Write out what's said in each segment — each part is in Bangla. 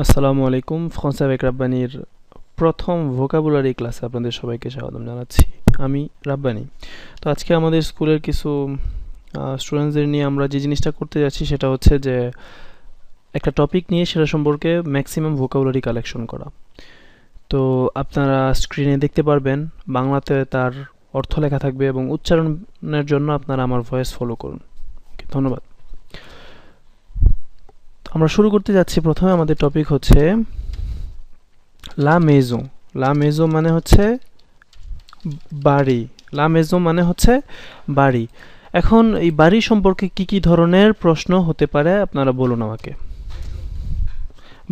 আসসালামু আলাইকুম, ফ্রান্সা বেক রাব্বানির প্রথম ভোকাবুলারি ক্লাসে আপনাদের সবাইকে স্বাগতম জানাচ্ছি। আমি রাব্বানি। তো আজকে আমাদের স্কুলের কিছু স্টুডেন্টসদের নিয়ে আমরা যে জিনিসটা করতে যাচ্ছি সেটা হচ্ছে যে, একটা টপিক নিয়ে সেটা সম্পর্কে ম্যাক্সিমাম ভোকাবুলারি কালেকশন করা। তো আপনারা স্ক্রিনে দেখতে পারবেন, বাংলাতে তার অর্থ লেখা থাকবে এবং উচ্চারণের জন্য আপনারা আমার ভয়েস ফলো করুন। ধন্যবাদ। আমরা শুরু করতে যাচ্ছি। প্রথমে আমাদের টপিক হচ্ছে লা মেজো। লা মেজো মানে হচ্ছে বাড়ি। লা মেজো মানে হচ্ছে বাড়ি। এখন এই বাড়ি সম্পর্কে কি কি ধরনের প্রশ্ন হতে পারে আপনারা বলুন আমাকে।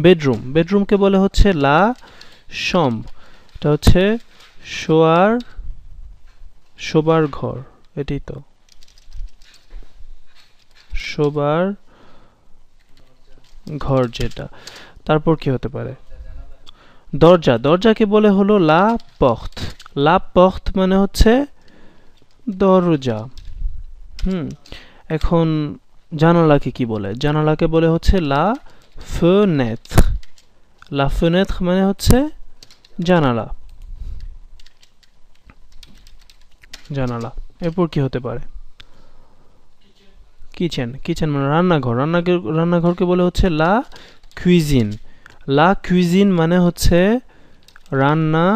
বেডরুম। বেডরুমকে বলে হচ্ছে লা সম। এটা হচ্ছে শোয়ার, শোবার ঘর। এটাই তো। শোবার ঘর যেটা। তারপর কি হতে পারে? দরজা। দরজাকে বলে হলো লা পথ লা পথ মানে হচ্ছে দরজা। হুম। এখন জানালাকে কি বলে? জানালাকে বলে হচ্ছে লা ফেনেথ। লা ফেনেথ মানে হচ্ছে জানালা। জানালা। এরপর কি হতে পারে? কিচেন কিচেন মানে রান্নাঘর। রান্নাঘর রান্নাঘরকে বলে হচ্ছে লা কুইজিন লা কুইজিন মানে হচ্ছে রান্না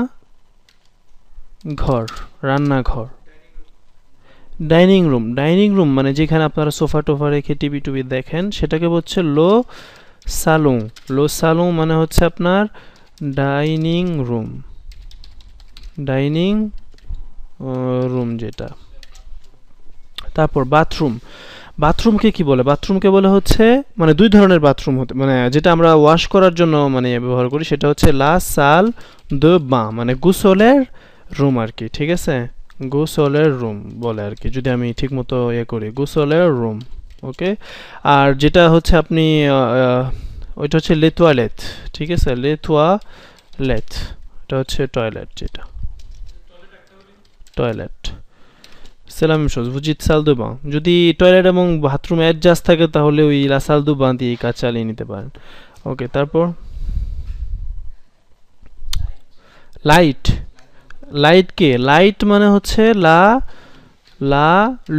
ঘর, রান্নাঘর। ডাইনিং রুম ডাইনিং রুম মানে যেখানে আপনারা সোফা টোফা রেখে টিভি টুভি দেখেন, সেটাকে বলছে লো সালুং লো সালুং মানে হচ্ছে আপনার ডাইনিং রুম ডাইনিং রুম যেটা। তারপর বাথরুম বাথরুমকে কি বলে? বাথরুমকে বলে হচ্ছে মানে দুই ধরনের বাথরুম হতে মানে যেটা আমরা ওয়াশ করার জন্য মানে ব্যবহার করি, সেটা হচ্ছে লা সাল দে বা মানে গুসলের রুম আর কি, ঠিক আছে? গুসলের রুম বলে আর কি, যদি আমি ঠিক মতো ইয়ে করি, গুসলের রুম ওকে আর যেটা হচ্ছে আপনি ওইটা হচ্ছে লে তোয়ালেট ঠিক আছে? লে তোয়ালেট এটা হচ্ছে টয়লেট যেটা। টয়লেট সেলাম শোজ বুঝিত সাল দুবাঁ। যদি টয়লেট এবং বাথরুম অ্যাডজাস্ট থাকে তাহলে ওই লাসাল দুবাঁ দিয়ে কাজ চালিয়ে নিতে পারেন। ওকে তারপর? লাইট লাইট কে? লাইট মানে হচ্ছে লা লা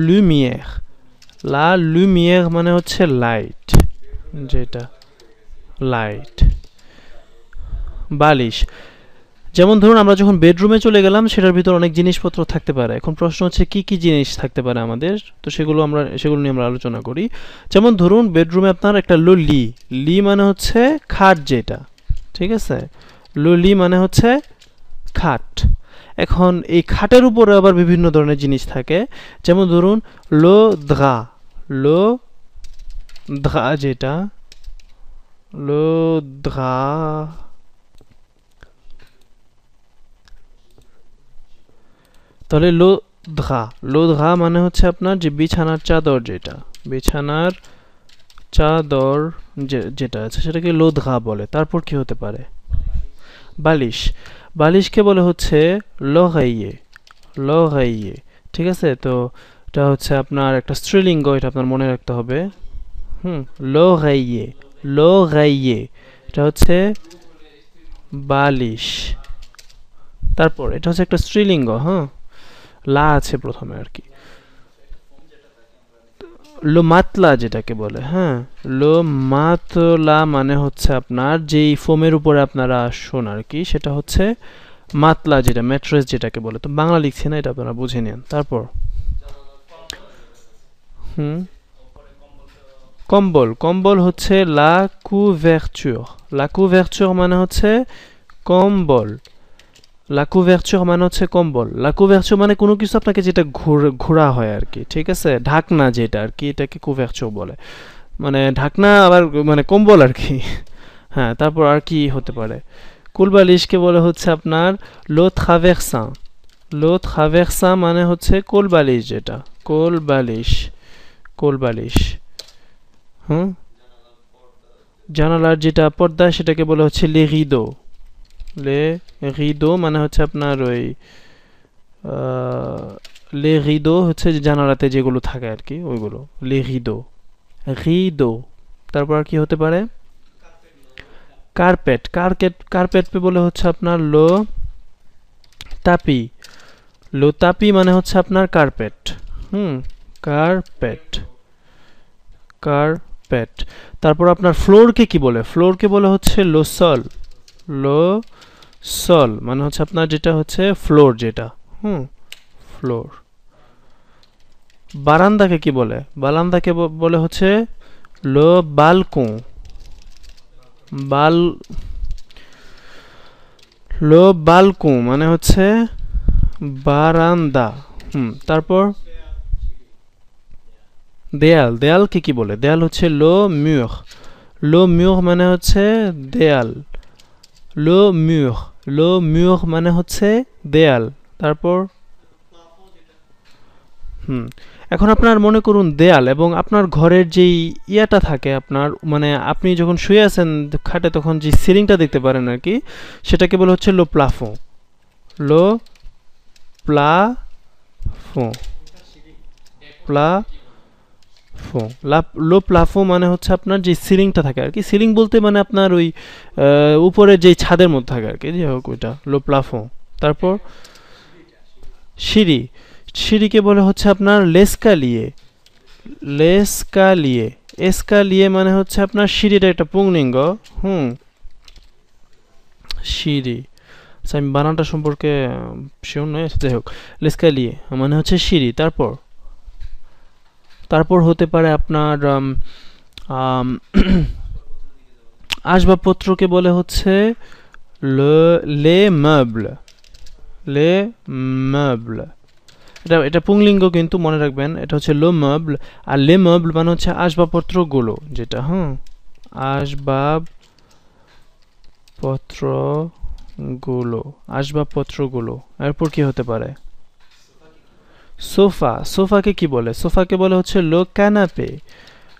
লুমিয়ার লা লুমিয়ার মানে হচ্ছে লাইট যেটা। লাইট বালিশ। যেমন ধরুন, আমরা যখন বেডরুমে চলে গেলাম, সেটার ভিতর অনেক জিনিসপত্র থাকতে পারে। এখন প্রশ্ন হচ্ছে, কি কি জিনিস থাকতে পারে আমাদের? তো সেগুলো আমরা, সেগুলো নিয়ে আমরা আলোচনা করি। যেমন ধরুন বেডরুমে আপনার একটা লো লি লি মানে হচ্ছে খাট যেটা, ঠিক আছে? লো লি মানে হচ্ছে খাট। এখন এই খাটের উপরে আবার বিভিন্ন ধরনের জিনিস থাকে। যেমন ধরুন, লো দ্রা লো দ্রা যেটা, লো দ্রা তাহলে লো ধা লো ধা মানে হচ্ছে আপনার যে বিছানার চাদর যেটা, বিছানার চাদর যেটা আছে সেটাকে লোধা বলে। তারপর কি হতে পারে? বালিশ। বালিশকে বলে হচ্ছে লগাইয়ে লগাইয়ে ঠিক আছে? তো এটা হচ্ছে আপনার একটা স্ত্রীলিঙ্গ, এটা আপনার মনে রাখতে হবে। হুম লগাইয়ে লগাইয়ে এটা হচ্ছে বালিশ। তারপর, এটা হচ্ছে একটা স্ত্রীলিঙ্গ হ্যাঁ? লা আছে প্রথমে আর কি। লো মাতলা যেটাকে বলে হ্যাঁ? লো মাতলা মানে হচ্ছে আপনার যেই ফোমের উপরে আপনারা আসুন আর কি, সেটা হচ্ছে মাতলা যেটা, ম্যাট্রেস যেটাকে বলে। তো বাংলা লিখছি না, এটা আপনারা বুঝে নেন। তারপর? হুম? কম্বল। কম্বল হচ্ছে লা কুভার্চুর লা মানে হচ্ছে কম্বল। লা কুভার্চুর মানে হচ্ছে কম্বল। লা কুভার্চুর মানে কোনো কিছু আপনাকে যেটা ঘোরা হয় আর কি ঠিক আছে? ঢাকনা যেটা আর কি এটাকে কুভার্চুর বলে। মানে ঢাকনা আবার মানে কম্বল আর কি হ্যাঁ তারপর আর কি হতে পারে? কুলবালিশকে বলে হচ্ছে আপনার লো থ্রাভেরসা লো থ্রাভেরসা মানে হচ্ছে কোলবালিশ যেটা। কোলবালিশ কোলবালিশ। হুম? জানালার যেটা পর্দা, সেটাকে বলে হচ্ছে লে রিদো লে রিদো মানে হচ্ছে আপনার ওই লে রিদো হচ্ছে জানালাতে যেগুলো থাকে আর কি, ওইগুলো। লে রিদো। রিদো। তারপর কি হতে পারে? কার্পেট। কার্পেট কার্পেট বলে হচ্ছে আপনার লো তাপি। লো তাপি মানে হচ্ছে আপনার কার্পেট। হুম, কার্পেট। কার্পেট। তারপর আপনার ফ্লোরকে কি বলে? ফ্লোরকে বলে হচ্ছে লোসল। লো সল মানে হচ্ছে আপনার যেটা হচ্ছে ফ্লোর যেটা। হুম ফ্লোর বারান্দাকে কি বলে? বারান্দাকে বলে হচ্ছে লো বালকো বাল, লো বালকো মানে হচ্ছে বারান্দা। হুম, তারপর দেয়াল। দেয়ালকে কি বলে? দেয়াল হচ্ছে লো মিউর লো মিউর মানে হচ্ছে দেয়াল। লো মিউর লো মিউর মানে হচ্ছে দেয়াল। তারপর হুম, এখন আপনার মনে করুন দেয়াল এবং আপনার ঘরের যেই ইয়াটা থাকে আপনার মানে আপনি যখন শুয়ে আছেন খাটে তখন যে সিলিংটা দেখতে পারেন আর কি, সেটাকে বলে হচ্ছে লো প্লাফো। লো প্লাফো। প্লা ফো, লো প্লাফো মানে হচ্ছে আপনার যে সিলিংটা থাকে আর কি। সিলিং বলতে মানে আপনার ওই উপরে যেই ছাদের মধ্যে থাকে আর কি। যাই হোক ওইটা, লো প্লাফো। তারপর? সিঁড়ি। সিঁড়িকে বলে হচ্ছে আপনার লেসকালিয়ে। লেসকালিয়ে। এসকালিয়ে মানে হচ্ছে আপনার সিঁড়িটা একটা পুংলিঙ্গ। হুম। সিঁড়ি। আচ্ছা আমি বানানটা সম্পর্কে শিওর নয় যাই হোক, লেসকালিয়ে মানে হচ্ছে সিঁড়ি। তারপর? তারপর হতে পারে আপনার আসবাবপত্রকে বলে হচ্ছে লে মেবল লে মেবল। এটা এটা পুংলিঙ্গ কিন্তু মনে রাখবেন, এটা হচ্ছে লো মেবল, আর লে মেবল মানে হচ্ছে আসবাবপত্রগুলো, যেটা হ্যাঁ আসবাব পত্রগুলো আসবাবপত্রগুলো। এরপর কি হতে পারে? সোফা, সোফাকে কি বলে? সোফাকে বলে হচ্ছে লো ক্যানাপে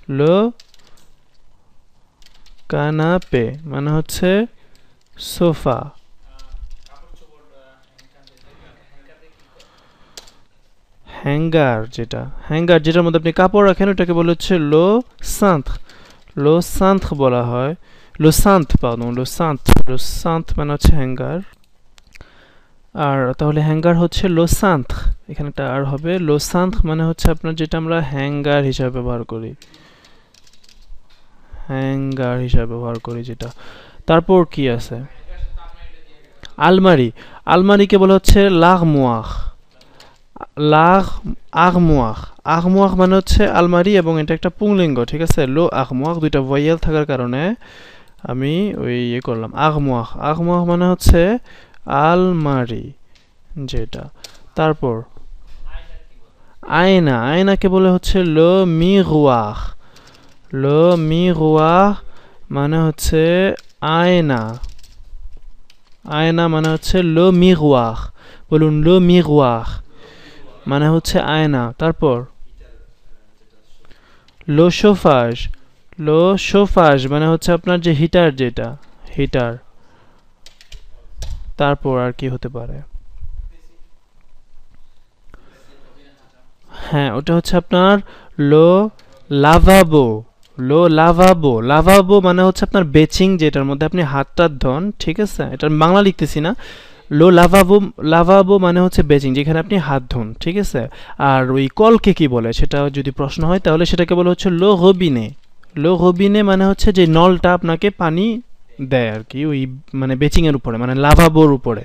লো কানাপে মানে হচ্ছে সোফা। হ্যাঙ্গার যেটা, হ্যাঙ্গার যেটার মধ্যে আপনি কাপড় রাখেন, ওটাকে বলে হচ্ছে লো সান্থ লো সান্থ বলা হয়। লো সান্থ পার্দন লো সান্থ লো সান্থ মানে হচ্ছে হ্যাঙ্গার। আর তাহলে হ্যাঙ্গার হচ্ছে লো সান্থ এখানে একটা আর হবে। লো সান্থ মানে হচ্ছে আপনার যেটা আমরা হ্যাঙ্গার হিসাবে ব্যবহার করি। হ্যাঙ্গার হিসাবে ব্যবহার করি যেটা। তারপর কি আছে? আলমারি। আলমারিকে বলা হচ্ছে লাগ মুয়াখ লাগ আগমুয়াখ আগমুয়াখ মানে হচ্ছে আলমারি এবং এটা একটা পুংলিঙ্গ, ঠিক আছে? লো আগমুয়াখ দুইটা ভয়েল থাকার কারণে আমি ওই ইয়ে করলাম। আগমুয়াখ আগমুয়াখ মানে হচ্ছে আলমারি, যেটা। তারপর, আয়না। আয়নাকে বলে হচ্ছে লো মিরওয়াখ লো মিরওয়াখ মানে হচ্ছে আয়না। আয়না মানে হচ্ছে লো মিরওয়াখ বলুন লো মিরওয়াখ মানে হচ্ছে আয়না। তারপর, লো সোফাজ। লো সোফাজ মানে হচ্ছে আপনার যে হিটার যেটা, হিটার। তারপর আর কি হতে পারে? হ্যাঁ ওটা হচ্ছে আপনার লো লাভাবো লো লাভাবো। লাভাবো মানে হচ্ছে আপনার বেচিং যেটার মধ্যে আপনি হাতটা ধন, ঠিক আছে? এটা বাংলা লিখতেছি না। লো লাভাবো লাভাবো মানে হচ্ছে বেচিং, যেখানে আপনি হাত ধুন, ঠিক আছে? আর ওই কলকে কি বলে? সেটা যদি প্রশ্ন হয় তাহলে সেটাকে বলে হচ্ছে লো হবিনে লো হবিনে মানে হচ্ছে যে নলটা আপনাকে পানি দেয় আর কি, ওই মানে বেচিংয়ের উপরে মানে লাভাবোর উপরে।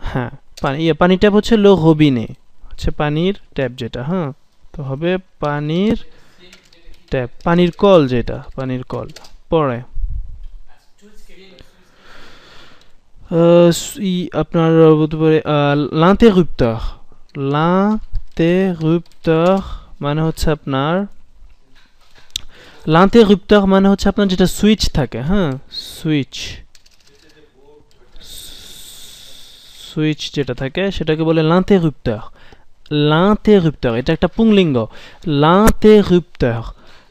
হ্যাঁ পানি ইয়ে পানি ট্যাপ হচ্ছে লো রবিনে হচ্ছে পানির ট্যাপ যেটা হ্যাঁ? তো হবে পানির ট্যাপ, পানির কল যেটা, পানির কল, পরে। আপনার বলতে পারে l'interrupteur l'interrupteur মানে হচ্ছে আপনার l'interrupteur মানে হচ্ছে আপনার যেটা সুইচ থাকে হ্যাঁ? সুইচ সুইচ যেটা থাকে, সেটাকে বলে l'interrupteur l'interrupteur এটা একটা পুংলিঙ্গ। l'interrupteur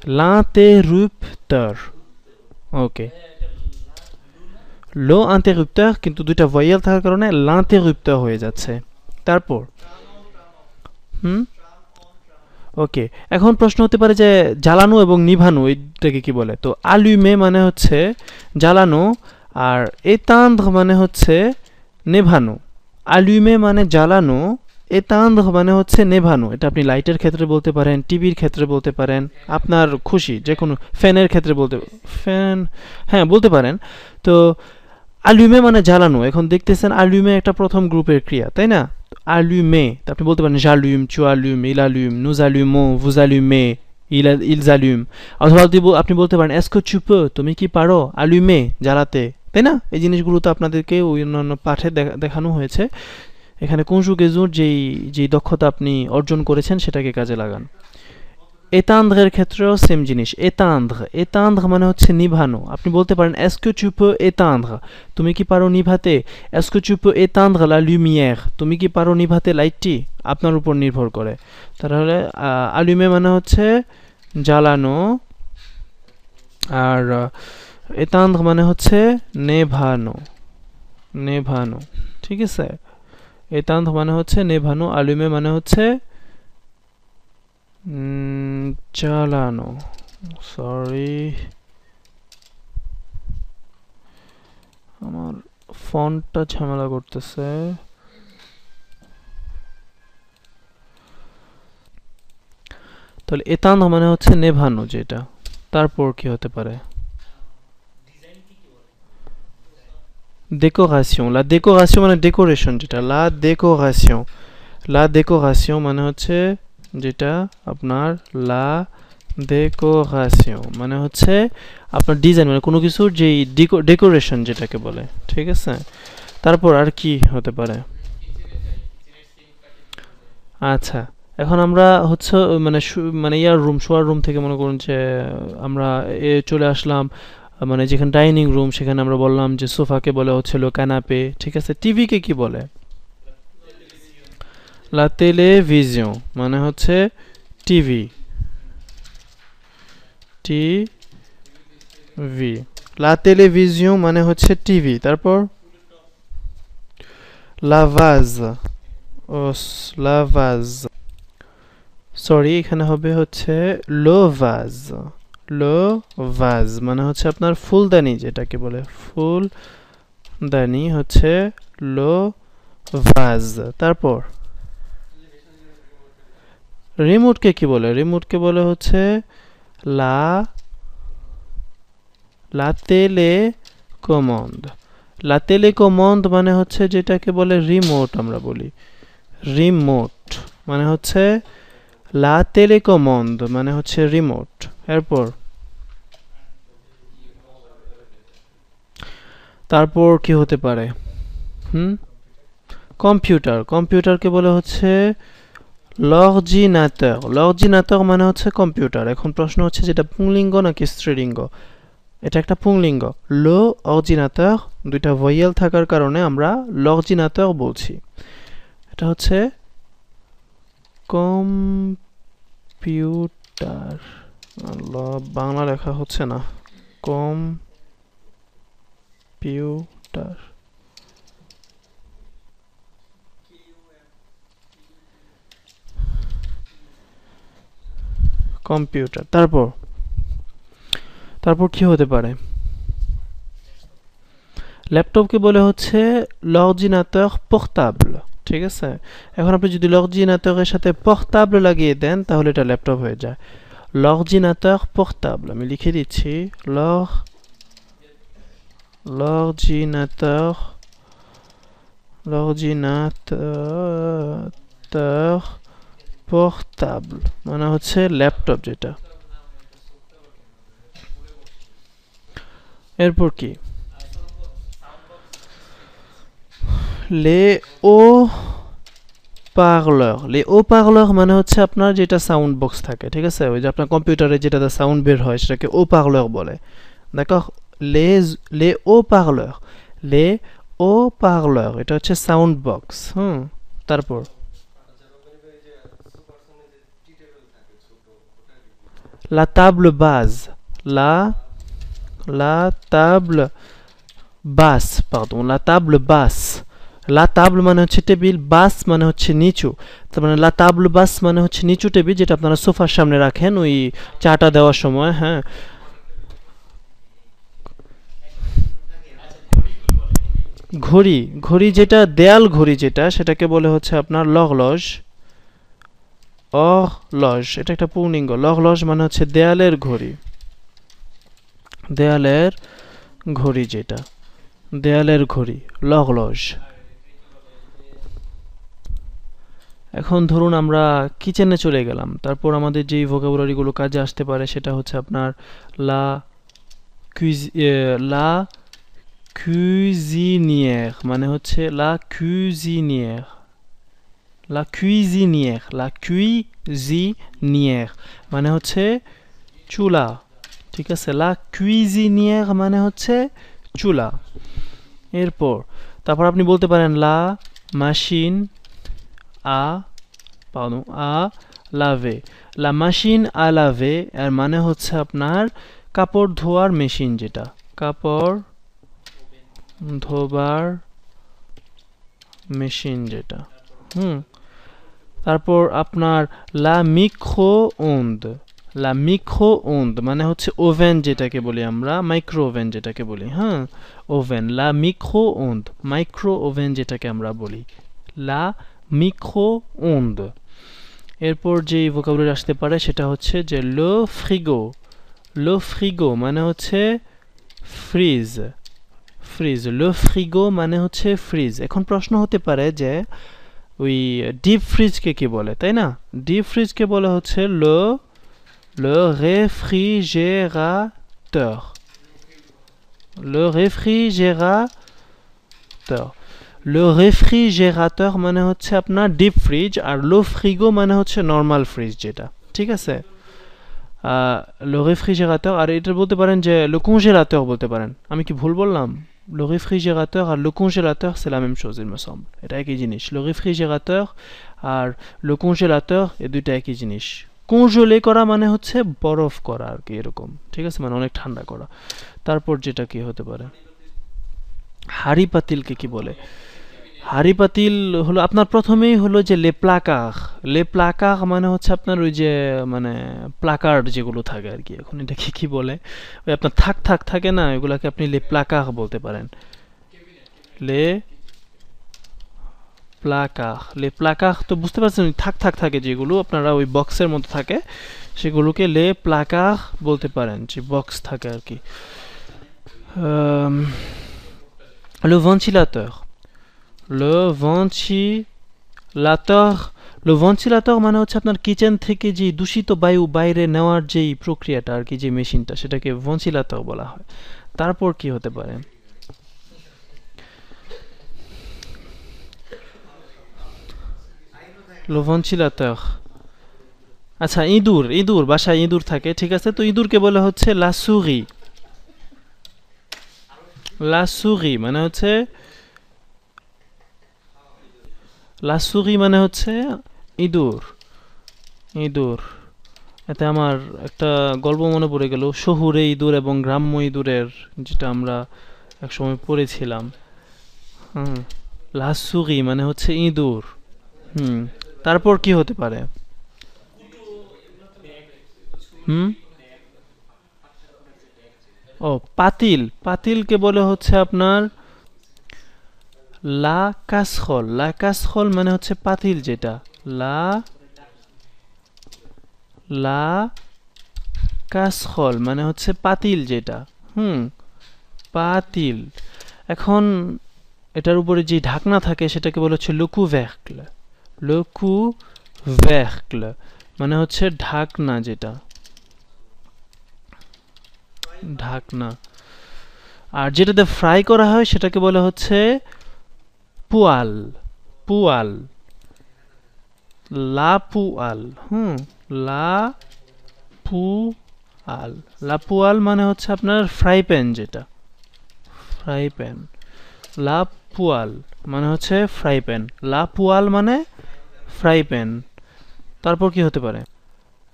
l'interrupteur ওকে লো ইন্টাররুপ্টার কিন্তু দুইটা ভয়েল থাকার কারণে l'interrupteur হয়ে যাচ্ছে। তারপর? হুম? ওকে এখন প্রশ্ন হতে পারে যে জ্বালানো এবং নিভানো এইটাকে কি বলে? তো আলুমে মানে হচ্ছে জ্বালানো আর এতান্দ্র মানে হচ্ছে নেভানো। আলুমে মানে জ্বালানো, এতান্দ্র মানে হচ্ছে নেভানো। এটা আপনি লাইটের ক্ষেত্রে বলতে পারেন, টিভির ক্ষেত্রে বলতে পারেন, আপনার খুশি যে কোনো ফ্যানের ক্ষেত্রে বলতে, ফ্যান হ্যাঁ বলতে পারেন। তো আলুমে মানে জ্বালানো, এখন দেখতেছেন আলুমে একটা প্রথম গ্রুপের ক্রিয়া, তাই না? Allumer. আপনি বলতে পারেন j'allume, tu allumes, il allume, nous allumons, vous allumez, il ils allument. অথবা আপনি বলতে est-ce que tu peux তুমি কি পারো allumer জ্বালাতে তাই না এই জিনিসগুলো তো আপনাদেরকে অন্যান্য পাঠে দেখা- দেখানো হয়েছে এখানে কোন যুগে জোর যেই যেই দক্ষতা আপনি অর্জন করেছেন সেটাকে কাজে লাগান এতান্দ্রের ক্ষেত্রেও সেম জিনিস। এতান্দ্র এতান্দ্র মানে হচ্ছে নিভানো। আপনি বলতে পারেন tu peux éteindre? তুমি কি পারো নিভাতে? Tu peux éteindre la lumière? তুমি কি পারো নিভাতে লাইটটি আপনার উপর নির্ভর করে। তাহলে আলুমে মানে হচ্ছে জ্বালানো। আর এতান্দ্র মানে হচ্ছে নেভানো। নেভানো। ঠিক আছে? এতান্দ্র মানে হচ্ছে নেভানো। আলুমে মানে হচ্ছে উম, জ্বালানো সরি আমার ফন্টটা ঝামেলা করতেছে। তাহলে এতান্দ মানে হচ্ছে নেভানো যেটা। তারপর কি হতে পারে? ডেকোরেশন লা ডেকোরেশন মানে ডেকোরেশন যেটা। লা ডেকোরেশন লা ডেকোরেশন মানে হচ্ছে যেটা আপনার লা ডেকোরেশন মানে হচ্ছে আপনার ডিজাইন মানে কোনো কিছুর যেই ডেকোরেশন যেটাকে বলে, ঠিক আছে? তারপর আর কি হতে পারে? আচ্ছা এখন আমরা হচ্ছে মানে মানে ইয়ার রুম, শোয়ার রুম থেকে মনে করুন যে, আমরা এ চলে আসলাম মানে যেখানে ডাইনিং রুম সেখানে আমরা বললাম যে সোফাকে বলে হচ্ছিল ক্যানাপে ঠিক আছে? টিভিকে কি বলে? লা টেলিভিশন মানে হচ্ছে টিভি টিভি লা টেলিভিশন মানে হচ্ছে টিভি তারপর? লাভাজ ও লাভাজ সরি এখানে হবে হচ্ছে লো ভাজ লো ভাজ মানে হচ্ছে আপনার ফুলদানি যেটাকে বলে। ফুলদানি হচ্ছে লো ভাজ তারপর? রিমোটকে কি বলে? রিমোটকে বলে হচ্ছে লা লা তেলে কমন্ড লা তেলে কমন্ড মানে হচ্ছে যেটাকে বলে রিমোট আমরা বলি। রিমোট মানে হচ্ছে লা টেলিকমন্ড মানে হচ্ছে রিমোট। এরপর? তারপর কি হতে পারে? হুম? কম্পিউটার। কম্পিউটারকে বলে হচ্ছে লর্জিনাতর লর্জিনাতর মানে হচ্ছে কম্পিউটার এখন প্রশ্ন হচ্ছে যেটা পুংলিঙ্গ নাকি স্ত্রীলিঙ্গ? এটা একটা পুংলিঙ্গ। লো, অর্জিনাতর, দুইটা ভয়েল থাকার কারণে আমরা লর্জিনাতর বলছি। এটা হচ্ছে কম্পিউটার। বাংলা লেখা হচ্ছে না। কম্পিউটার। কম্পিউটার তারপর তারপর কি হতে পারে ল্যাপটপকে বলে হচ্ছে l'ordinateur portable ঠিক আছে এখন আপনি যদি l'ordinateur-এর সাথে portable লাগিয়ে দেন তাহলে এটা ল্যাপটপ হয়ে যায় l'ordinateur portable আমি লিখে দিচ্ছি l'or l'ordinateur l'ordinateur portable মানে হচ্ছে ল্যাপটপ যেটা। এরপর কি? লে ও পার্লার লে ও পার্লার মানে হচ্ছে আপনার যেটা সাউন্ড বক্স থাকে, ঠিক আছে? ওই যে আপনার কম্পিউটারে যেটাতে সাউন্ড বের হয়, সেটাকে ও পার্লার বলে। দেখো, লে লে ও পার্লার লে ও পার্লার এটা হচ্ছে সাউন্ড বক্স হুম? তারপর? La table base la la table basse, pardon. La table basse. লা তাবল মানে হচ্ছে টেবিল বাস মানে হচ্ছে নিচু। তার মানে লা তাবল বাস মানে হচ্ছে নিচু টেবিল, যেটা আপনারা সোফার সামনে রাখেন, ওই চাটা দেওয়ার সময় হ্যাঁ। ঘড়ি ঘড়ি যেটা, দেয়াল ঘড়ি যেটা, সেটাকে বলে হচ্ছে আপনার লজ লজ এটা একটা পূর্ণিঙ্গ। লজ মানে হচ্ছে দেয়ালের ঘড়ি। দেয়ালের ঘড়ি যেটা। দেয়ালের ঘড়ি লজ এখন ধরুন আমরা কিচেনে চলে গেলাম। তারপর আমাদের যেই ভোকাবুলারিগুলো কাজে আসতে পারে সেটা হচ্ছে আপনার লা কুইজি লা cuisinière মানে হচ্ছে লা cuisinière la cuisinière. La cuisinière মানে হচ্ছে চুলা। ঠিক আছে? La cuisinière মানে হচ্ছে চুলা। এরপর, তারপর আপনি বলতে পারেন লা machine à, pardon, à laver la machine à laver এর মানে হচ্ছে আপনার কাপড় ধোয়ার মেশিন যেটা। কাপড় ধোবার মেশিন যেটা। হুম? তারপর আপনার লা মিক্রো ওন্দ লা মিক্রো ওন্দ মানে হচ্ছে ওভেন যেটাকে বলি আমরা মাইক্রো ওভেন যেটাকে বলি হ্যাঁ? ওভেন, লা মিক্রো ওন্দ মাইক্রো ওভেন যেটাকে আমরা বলি। লা মিক্রো ওন্দ এরপর যেই ভোকাবুলারি আসতে পারে সেটা হচ্ছে যে লো ফ্রিগো। লো ফ্রিগো মানে হচ্ছে ফ্রিজ। ফ্রিজ, লো ফ্রিগো মানে হচ্ছে ফ্রিজ। এখন প্রশ্ন হতে পারে যে ওই ডিপ ফ্রিজকে কি বলে, তাই না? ডিপ ফ্রিজকে বলে হচ্ছে লো লো রেফ্রিজেরাটর লো রেফ্রিজেরাটর লো রেফ্রিজেরাটর মানে হচ্ছে আপনার ডিপ ফ্রিজ আর লো ফ্রিগো মানে হচ্ছে নর্মাল ফ্রিজ যেটা, ঠিক আছে? লো রেফ্রিজারেটর আর এটা বলতে পারেন যে লো কongélateur বলতে পারেন। আমি কি ভুল বললাম? Le réfrigérateur আর le congélateur, c'est la même chose, il me semble. এটা একই জিনিস le réfrigérateur আর le congélateur এ দুইটা একই জিনিস কঞ্জলে করা মানে হচ্ছে বরফ করা আর কি, এরকম। ঠিক আছে? মানে অনেক ঠান্ডা করা। তারপর যেটা কি হতে পারে? হাড়ি পাতিলকে কি বলে? হাড়ি পাতিল হলো, আপনার প্রথমেই হলো যে লে প্লাকার লে প্লাকার মানে হচ্ছে আপনার ওই যে মানে প্লাকার্ড যেগুলো থাকে আর কি এখন এটাকে কি বলে? ওই আপনার থাক থাক থাকে না এগুলাকে আপনি লে প্লাকার বলতে পারেন। লে প্লাকার লে প্লাকার তো বুঝতে পারছেন থাক থাক থাকে যেগুলো, আপনারা ওই বক্সের মতো থাকে, সেগুলোকে লে প্লাকার বলতে পারেন, যে বক্স থাকে আর কি le ventilateur le ventilateur ventilateur মানে হচ্ছে আপনার কিচেন থেকে যে দূষিত বায়ু বাইরে নেওয়ার যেই প্রক্রিয়াটা আর কি, যে মেশিনটা, সেটাকে ভেন্টিলেটর বলা হয়। তারপর কি হতে পারে? আচ্ছা ইঁদুর ইঁদুর, বাসায় ইঁদুর থাকে, ঠিক আছে? তো ইঁদুরকে বলা হচ্ছে লা সুরি লা সুরি মানে হচ্ছে লা সুরি মানে হচ্ছে ইঁদুর ইঁদুর। এতে আমার একটা গল্প মনে পড়ে গেল, শহুরে ইঁদুর এবং গ্রাম্য ইঁদুরের, যেটা আমরা একসময় পড়েছিলাম। হুম লাসুরি মানে হচ্ছে ইঁদুর। হুম, তারপর কি হতে পারে? হুম? ও, পাতিল। পাতিলকে বলে হচ্ছে আপনার লা কাসখল। লা কাসখল মানে হচ্ছে পাতিল যেটা। লা লা কাসখল মানে হচ্ছে পাতিল যেটা, হুম, পাতিল। এখন এটার উপরে যে ঢাকনা থাকে সেটাকে বলে হচ্ছে লুকু ভ্যাকল লুকু ভ্যাকল মানে হচ্ছে ঢাকনা যেটা। ঢাকনা। আর যেটাতে ফ্রাই করা হয় সেটাকে বলে হচ্ছে পুয়াল পুয়াল। লা পুয়াল হুম লা পুয়াল লা পুয়াল মানে হচ্ছে আপনার ফ্রাই প্যান যেটা। Fry pan. লা পুয়াল মানে হচ্ছে ফ্রাই প্যান। লা পুয়াল মানে ফ্রাই প্যান। তারপর কি হতে পারে?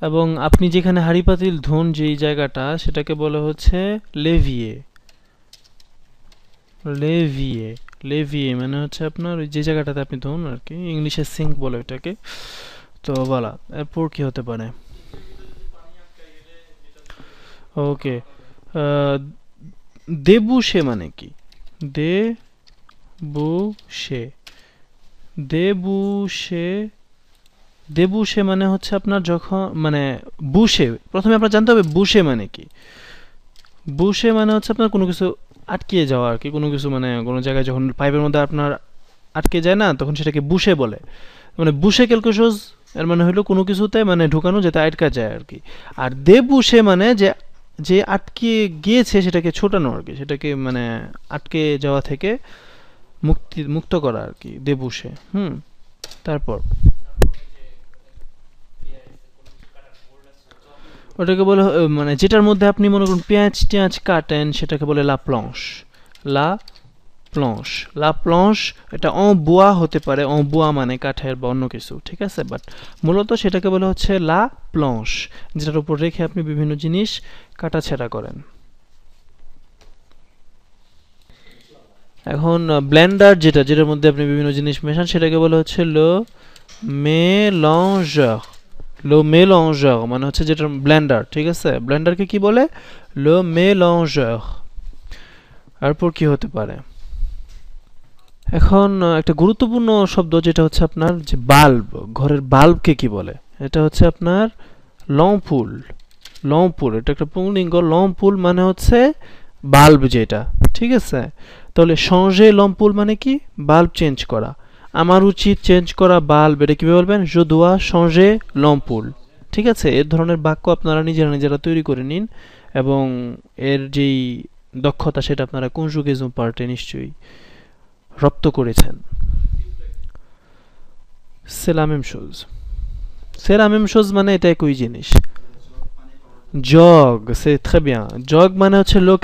এবং আপনি যেখানে হাড়ি পাতিল, ধুন যেই জায়গাটা, সেটাকে বলে হচ্ছে লেভিয়ে। লেভিয়ে। লেভিয়ে মানে হচ্ছে আপনার যে জায়গাটাতে আপনি ধরুন আর কি ইংলিশে সিঙ্ক বলে ওটাকে তো বলা এরপর কি হতে পারে? ওকে দেবুশে মানে কি? দে বুশে দেবুশে দেবুশে মানে হচ্ছে আপনার যখন মানে বুশে প্রথমে আপনার জানতে হবে বুশে মানে কি? বুশে মানে হচ্ছে আপনার কোনো কিছু আটকিয়ে যাওয়া আর কি, কোনো কিছু মানে কোনো জায়গায় যখন পাইপের মধ্যে আপনার আটকে যায় না, তখন সেটাকে বুশে বলে। মানে quelque chose এর মানে হলো কোনো কিছুতে মানে ঢুকানো যেটা আটকা যায় আর কি। আর দে বুসে মানে যে যে আটকে গিয়েছে সেটাকে ছোটানো আর কি, সেটাকে মানে আটকে যাওয়া থেকে মুক্তি, মুক্ত করা আর কি দেবুশে হুম, তারপর। ওটাকে বলে মানে যেটার মধ্যে আপনি মনে করুন পেঁয়াজ টেঁয়াজ কাটেন, সেটাকে বলে লা প্লংশ লা প্লংশ লা প্লংশ এটা অ বুয়া হতে পারে অ বুয়া মানে কাঠের বা অন্য কিছু, ঠিক আছে? বাট মূলত সেটাকে বলে হচ্ছে লা প্লংশ যেটার উপর রেখে আপনি বিভিন্ন জিনিস কাটাছেঁড়া করেন। এখন ব্লেন্ডার যেটা, যেটার মধ্যে আপনি বিভিন্ন জিনিস মেশান, সেটাকে বলে হচ্ছে লো মেলঞ্জর লো মেলঞ্জর মানে হচ্ছে যেটা ব্লেন্ডার, ঠিক আছে? ব্লেন্ডারকে কি বলে? লো মেলঞ্জর। এরপর কি হতে পারে? এখন একটা গুরুত্বপূর্ণ শব্দ যেটা হচ্ছে আপনার যে বাল্ব, ঘরের বাল্বকে কি বলে? এটা হচ্ছে আপনার লম্পুল লম্পুল, এটা একটা পুংলিঙ্গ, লম্পুল মানে হচ্ছে বাল্ব যেটা, ঠিক আছে? তাহলে সঙ্গে লম্পুল মানে কি? বাল্ব চেঞ্জ করা। আমার উচিত চেঞ্জ করা বাল্ব, এটা কীভাবে বলবেন? je dois changer l'ampoule ঠিক আছে? এর ধরনের বাক্য আপনারা নিজেরা নিজেরা তৈরি করে নিন এবং এর যেই দক্ষতা সেটা আপনারা কনজুগেজম পার্টে নিশ্চয়ই রপ্ত করেছেন। c'est la মানে এটা একই জিনিস। জগ, সে bien জগ মানে হচ্ছে লো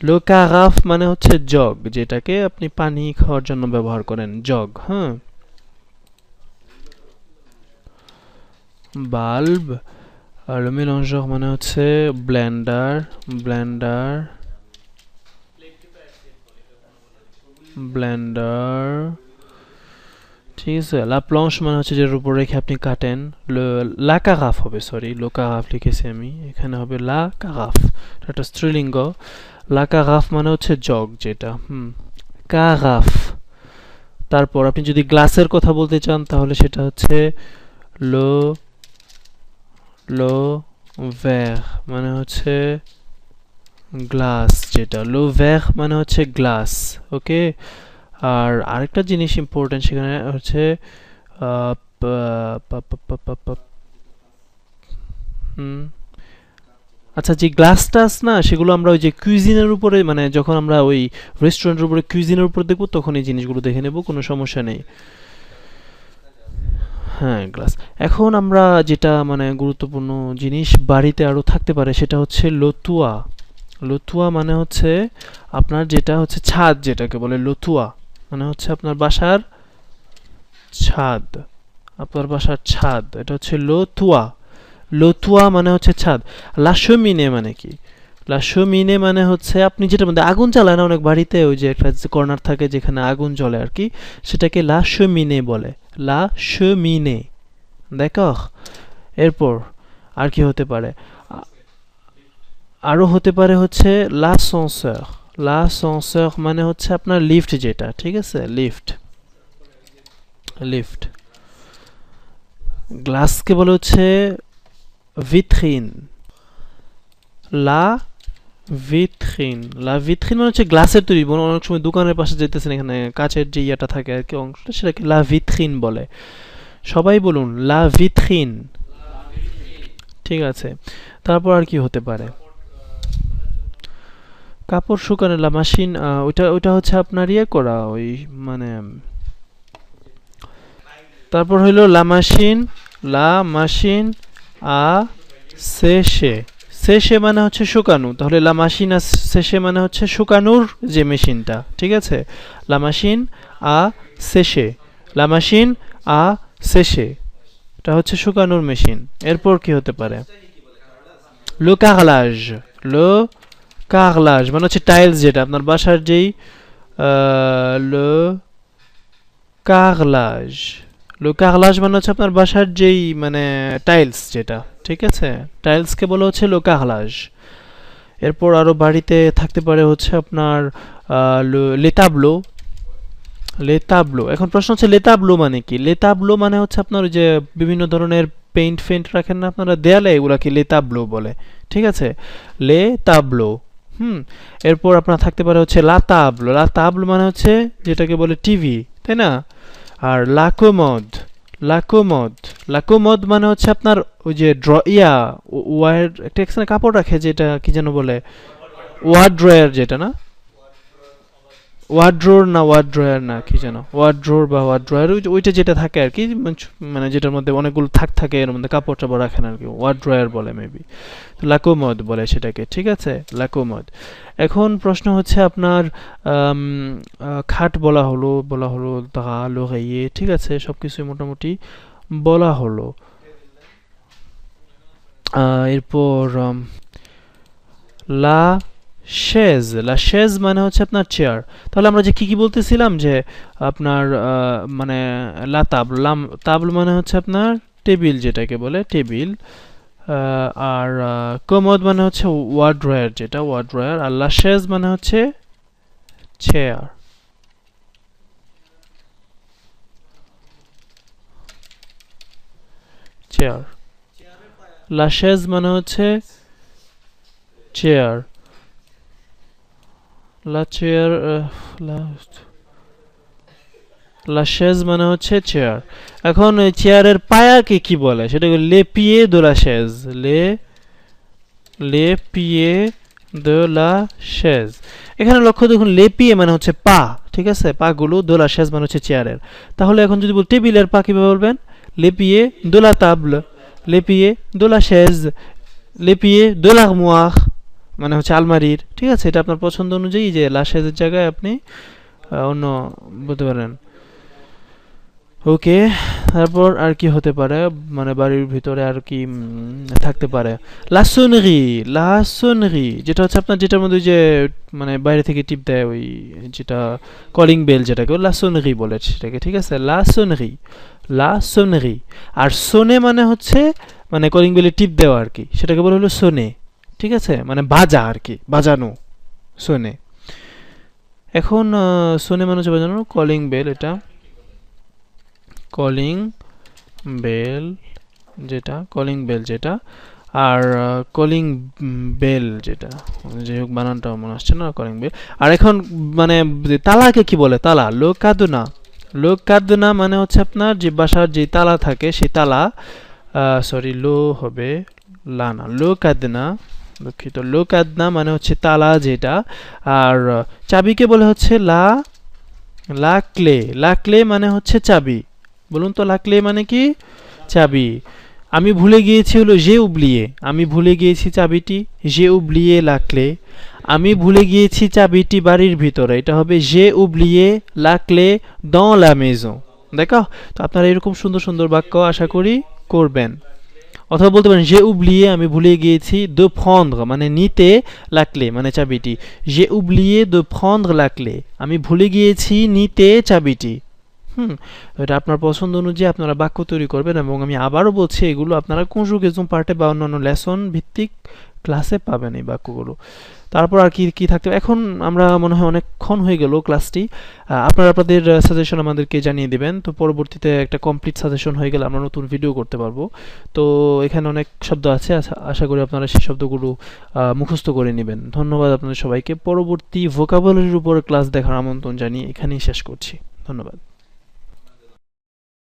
কারাফ লো কারাফ মানে হচ্ছে জগ যেটাকে আপনি পানি খাওয়ার জন্য ব্যবহার করেন জগ হ্যাঁ? বাল্ব আর মেলঞ্জর মানে হচ্ছে ব্লেন্ডার ব্লেন্ডার ব্লেন্ডার ঠিক আছে লা প্লংশ মানে হচ্ছে যেটার উপর রেখে আপনি কাটেন, ল- লা কারাফ হবে সরি লো কারাফ লিখেছি আমি, এখানে হবে লা কারাফ এটা স্ত্রীলিঙ্গ। লা কারাফ মানে হচ্ছে জগ যেটা, হুম। কারাফ তারপর আপনি যদি গ্লাসের কথা বলতে চান, তাহলে সেটা হচ্ছে লো লো ভ্যার মানে হচ্ছে গ্লাস যেটা। লো ভ্যার মানে হচ্ছে গ্লাস, ওকে? আর আরেকটা জিনিস ইম্পর্টেন্ট সেখানে হচ্ছে হুম। আচ্ছা যে গ্লাস টাস না, সেগুলো আমরা ওই যে কুইজিনের উপরে মানে যখন আমরা ওই রেস্টুরেন্টের উপরে কুইজিনের উপরে দেখব, তখন এই জিনিসগুলো দেখে নেব, কোনো সমস্যা নেই। হ্যাঁ গ্লাস এখন আমরা যেটা মানে গুরুত্বপূর্ণ জিনিস বাড়িতে আরও থাকতে পারে, সেটা হচ্ছে লতুয়া। লতুয়া মানে হচ্ছে আপনার যেটা হচ্ছে ছাদ যেটাকে বলে, লতুয়া। মানে হচ্ছে আপনার বাসার ছাদ। আপনার বাসার ছাদ। এটা হচ্ছে লতুয়া। লতুয়া মানে হচ্ছে ছাদ। লাশমিনে মানে কি? লাশমিনে মানে হচ্ছে আপনি যেটা মধ্যে আগুন জ্বালায় না, অনেক বাড়িতে ওই যে একটা কর্নার থাকে যেখানে আগুন জ্বলে আর কি, সেটাকে লাশমিনে বলে। লাশমিনে দেখো। এরপর আর কি হতে পারে? আ- আরও হতে পারে হচ্ছে লাসেন্সর। লাসেন্সর মানে হচ্ছে আপনার লিফট যেটা, ঠিক আছে? লিফট লিফট গ্লাসকে বলে হচ্ছে ভিথ্রিন লা ভিথ্রিন লা ভিথ্রিন মানে হচ্ছে গ্লাসের তৈরি অনেক সময় দোকানের পাশে যেতেছেন এখানে কাচের যে ইয়েটা থাকে আর কি অংশটা, সেটাকে লা ভিথ্রিন বলে। সবাই বলুন লা ভিথ্রিন ঠিক আছে। তারপর আর কি হতে পারে? কাপড় শুকানোর লা মেশিন ওইটা ওইটা হচ্ছে আপনার ইয়ে করা, ওই মানে তারপর হইল লা মেশিন লা মেশিন আ শেষে শেষে মানে হচ্ছে শুকানো। তাহলে লা মেশিন আ সেশে মানে হচ্ছে শুকানোর যে মেশিনটা, ঠিক আছে? লা মেশিন, আ শেষে লা মেশিন, আ শেষে এটা হচ্ছে শুকানোর মেশিন। এরপর কি হতে পারে? লো কাগলাজ। লো কাগলাজ মানে হচ্ছে টাইলস যেটা, আপনার বাসার যেই লো কাগলাজ। লো কাগলাজ মানে হচ্ছে আপনার বাসার যেই মানে টাইলস যেটা, ঠিক আছে? টাইলসকে বলা হচ্ছে লো কাগলাজ এরপর আরও বাড়িতে থাকতে পারে হচ্ছে আপনার লেতাবলো লেতাবলো এখন প্রশ্ন হচ্ছে লেতাবলো মানে কি? লেতাবলো মানে হচ্ছে আপনার ওই যে বিভিন্ন ধরনের পেইন্ট ফেন্ট রাখেন না আপনারা? দেয়ালে এগুলাকে লেতাবলো বলে ঠিক আছে? লে তাবলো হুম। এরপর আপনার থাকতে পারে হচ্ছে লাতাবলো লাতাবলো মানে হচ্ছে যেটাকে বলে টিভি, তাই না? আর লাকোমদ লাকোমদ লাকোমদ মানে হচ্ছে আপনার ওই যে ড্র ইয়া ওয়ার একটা কাপড় রাখে যেটা কি যেন বলে ওয়ার ড্রয়ার যেটা না? ওয়ার্ড্রোর না ওয়ার্ড্রয়ার না, কি যেন? ওয়ার্ড্রোর বা ওয়ার্ড্রয়ার ওইটা যেটা থাকে আর কি মানে মানে যেটার মধ্যে অনেকগুলো থাক থাকে, এর মধ্যে কাপড় টাপড় রাখেন আর কি, ওয়ার্ড্রয়ার বলে মেবি তো লাকোমদ বলে সেটাকে, ঠিক আছে? লাকোমদ। এখন প্রশ্ন হচ্ছে আপনার খাট বলা হলো বলা হলো দা লোহাইয়ে ঠিক আছে সব কিছুই মোটামুটি বলা হলো। এরপর লা শেজ লা শেজ মানে হচ্ছে আপনার চেয়ার তাহলে আমরা যে কি কি বলতেছিলাম যে আপনার মানে লা তাবল লাম তাবল মানে হচ্ছে আপনার টেবিল যেটাকে বলে, টেবিল আর কমোড মানে হচ্ছে ওয়ার্ড ড্রয়ার যেটা ওয়ার্ড ড্রয়ার আর লা শেজ মানে হচ্ছে চেয়ার চেয়ার লা শেজ মানে হচ্ছে চেয়ার লা চেয়ার লা শেজ মানে হচ্ছে চেয়ার এখন চেয়ারের পায়াকে কি বলে? সেটাকে লে পিয়ে দো লা শেজ লে লে পিয়ে দো শেজ এখানে লক্ষ্য দেখুন লে পিয়ে মানে হচ্ছে পা, ঠিক আছে? পাগুলো দোলা শেজ মানে হচ্ছে চেয়ারের তাহলে এখন যদি বল, টেবিলের পা কীভাবে বলবেন? লে পিয়ে দোলা তাবল লে পিয়ে দোলা শেজ লে পিয়ে দোলা মুয়াখ মানে হচ্ছে আলমারির, ঠিক আছে? এটা আপনার পছন্দ অনুযায়ী যে লাশেজের জায়গায় আপনি অন্য বলতে পারেন। ওকে, তারপর আর কি হতে পারে? মানে বাড়ির ভিতরে আর কি থাকতে পারে। লাসনরি লাসনরি, যেটা হচ্ছে আপনার যেটার মধ্যে যে মানে বাইরে থেকে টিপ দেয় ওই যেটা কলিং বেল যেটাকে লাসনরি বলে সেটাকে, ঠিক আছে? লাসনরি লাসনরি। আর সোনে মানে হচ্ছে মানে কলিং বেলে টিপ দেওয়া আর কি, সেটাকে বলে হলো সোনে। ঠিক আছে? মানে বাজা আর কি বাজানো, শোনে। এখন শোনে মানে হচ্ছে বাজানো কলিং বেল এটা। কলিং বেল যেটা কলিং বেল যেটা, আর কলিং বেল যেটা। যাই হোক বানানটা মনে আসছে না কলিং বেল আর এখন মানে যে তালাকে কি বলে? তালা লোক কাদুনা লোক কাদুনা মানে হচ্ছে আপনার যে বাসার যে তালা থাকে সেই তালা সরি লো হবে লানা লো কাদনা দুঃখিত। লোক আদনা মানে হচ্ছে তালা যেটা, আর চাবিকে বলে হচ্ছে লা লাকলে লাকলে মানে হচ্ছে চাবি। বলুন তো লাকলে মানে কি? চাবি। আমি ভুলে গিয়েছি হলো যে উবলিয়ে আমি ভুলে গিয়েছি চাবিটি যে উবলিয়ে লাকলে আমি ভুলে গিয়েছি চাবিটি বাড়ির ভিতরে। এটা হবে যে উবলিয়ে লাকলে dans la maison দেখো? তো আপনারা এরকম সুন্দর সুন্দর বাক্য আশা করি করবেন। অথবা বলতে পারেন যে উবলিয়ে আমি ভুলে গিয়েছি দো ফন্দ্র মানে নিতে লাকলে মানে চাবিটি। যে উবলিয়ে দো ফন্দ্র লাকলে আমি ভুলে গিয়েছি, নিতে চাবিটি। হুম, এটা আপনার পছন্দ অনুযায়ী আপনারা বাক্য তৈরি করবেন এবং আমি আবারও বলছি, এগুলো আপনারা কোন কেজুম পার্টে বা অন্যান্য লেসন ভিত্তিক ক্লাসে পাবেন এই বাক্যগুলো। তারপর আর কি কি থাকতে এখন আমরা মনে হয় অনেকক্ষণ হয়ে গেল ক্লাসটি আপনারা আপনাদের সাজেশন আমাদেরকে জানিয়ে দিবেন। তো পরবর্তীতে একটা কমপ্লিট সাজেশন হয়ে গেলে আমরা নতুন ভিডিও করতে পারব। তো এখানে অনেক শব্দ আছে। আশা- করি আপনারা সেই শব্দগুলো মুখস্থ করে নেবেন। ধন্যবাদ আপনাদের সবাইকে। পরবর্তী ভোকাবুলারির উপর ক্লাস দেখার আমন্ত্রণ জানিয়ে এখানেই শেষ করছি। ধন্যবাদ।